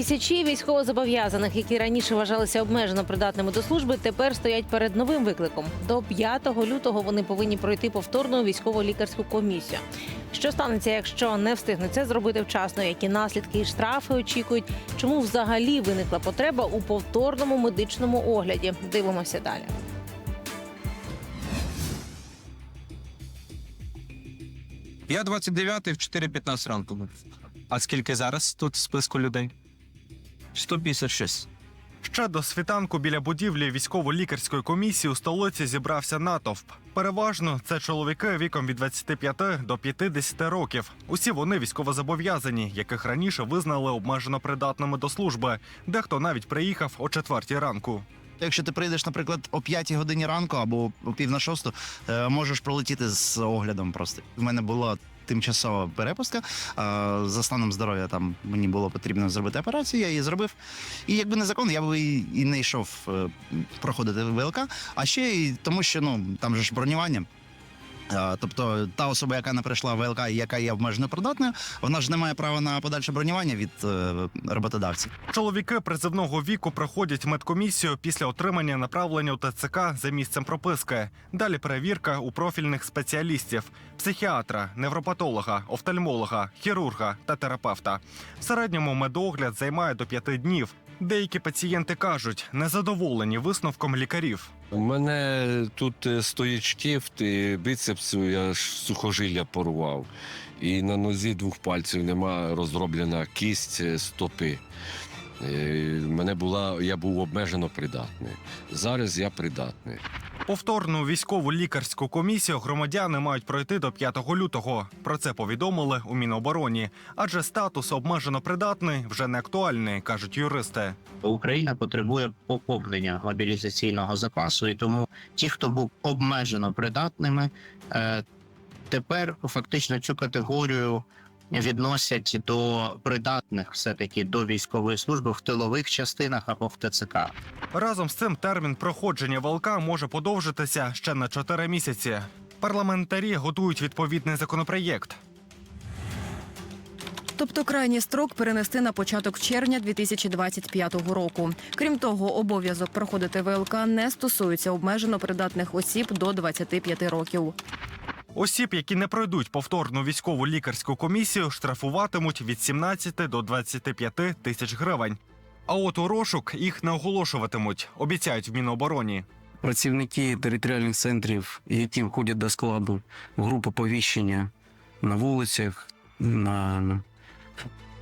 Тисячі військовозобов'язаних, які раніше вважалися обмежено придатними до служби, тепер стоять перед новим викликом. До 5 лютого вони повинні пройти повторну військово-лікарську комісію. Що станеться, якщо не встигнуть це зробити вчасно? Які наслідки і штрафи очікують? Чому взагалі виникла потреба у повторному медичному огляді? Дивимося далі. Я 29-й в 4.15 ранку. А скільки зараз тут в списку людей? 156. Ще до світанку біля будівлі військово-лікарської комісії у столиці зібрався натовп. Переважно це чоловіки віком від 25 до 50 років. Усі вони військовозобов'язані, яких раніше визнали обмежено придатними до служби. Дехто навіть приїхав о четвертій ранку. Якщо ти прийдеш, наприклад, о 5 годині ранку або о пів на шосту, е, можеш пролетіти з оглядом. Просто в мене була тимчасова перепустка. а За станом здоров'я там мені було потрібно зробити операцію, я її зробив. І якби не закон, я би і, не йшов е, проходити ВЛК. А ще й тому, що ну там же ж бронювання. Тобто та особа, яка не прийшла в ВЛК і яка є обмежено придатною, вона ж не має права на подальше бронювання від е, роботодавців. Чоловіки призивного віку проходять медкомісію після отримання направлення у ТЦК за місцем прописки. Далі перевірка у профільних спеціалістів: психіатра, невропатолога, офтальмолога, хірурга та терапевта. В середньому медогляд займає до п'яти днів. Деякі пацієнти кажуть, незадоволені висновком лікарів. У мене тут е, стоїть штифт, і бицепсу я ж сухожилля порвав. І на нозі двох пальців нема розроблена кість е, стопи. Е, Мене була, я був обмежено придатний. Зараз я придатний. Повторну військову лікарську комісію громадяни мають пройти до 5 лютого. Про це повідомили у Мінобороні, адже статус обмежено придатний вже не актуальний, кажуть юристи. Україна потребує поповнення мобілізаційного запасу, і тому ті, хто був обмежено придатними, е, тепер фактично цю категорію відносять до придатних все таки до військової служби в тилових частинах або в ТЦК. Разом з цим термін проходження ВЛК може подовжитися ще на 4 місяці. Парламентарі готують відповідний законопроєкт. Тобто крайній строк перенести на початок червня 2025 року. Крім того, обов'язок проходити ВЛК не стосується обмежено придатних осіб до 25 років. Осіб, які не пройдуть повторну військову лікарську комісію, штрафуватимуть від 17 до 25 тисяч гривень. А от у розшук їх не оголошуватимуть, обіцяють в Мінобороні. працівники територіальних центрів, які входять до складу групи повіщення на вулицях, на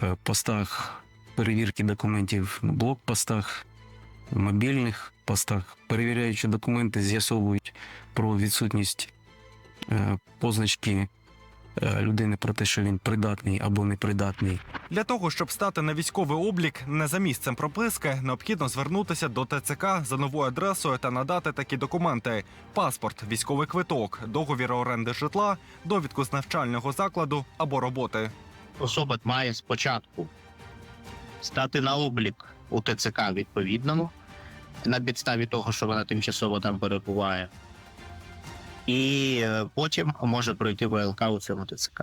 е, постах перевірки документів, на блокпостах, мобільних постах, перевіряючи документи, з'ясовують про відсутність позначки е, людини про те, що він придатний або непридатний. Для того, щоб стати на військовий облік не за місцем прописки, необхідно звернутися до ТЦК за новою адресою та надати такі документи: паспорт, військовий квиток, договір оренди житла, довідку з навчального закладу або роботи. Особа має спочатку стати на облік у ТЦК відповідному на підставі того, що вона тимчасово там перебуває, і е, потім може пройти ВЛК у цьому ТЦК.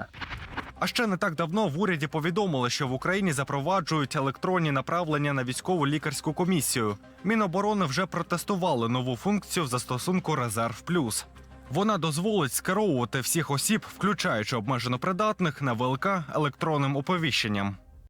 А ще не так давно в уряді повідомили, що в Україні запроваджують електронні направлення на військову лікарську комісію. Міноборони вже протестували нову функцію в застосунку Резерв Плюс. Вона дозволить скеровувати всіх осіб, включаючи обмежено придатних, на ВЛК електронним оповіщенням.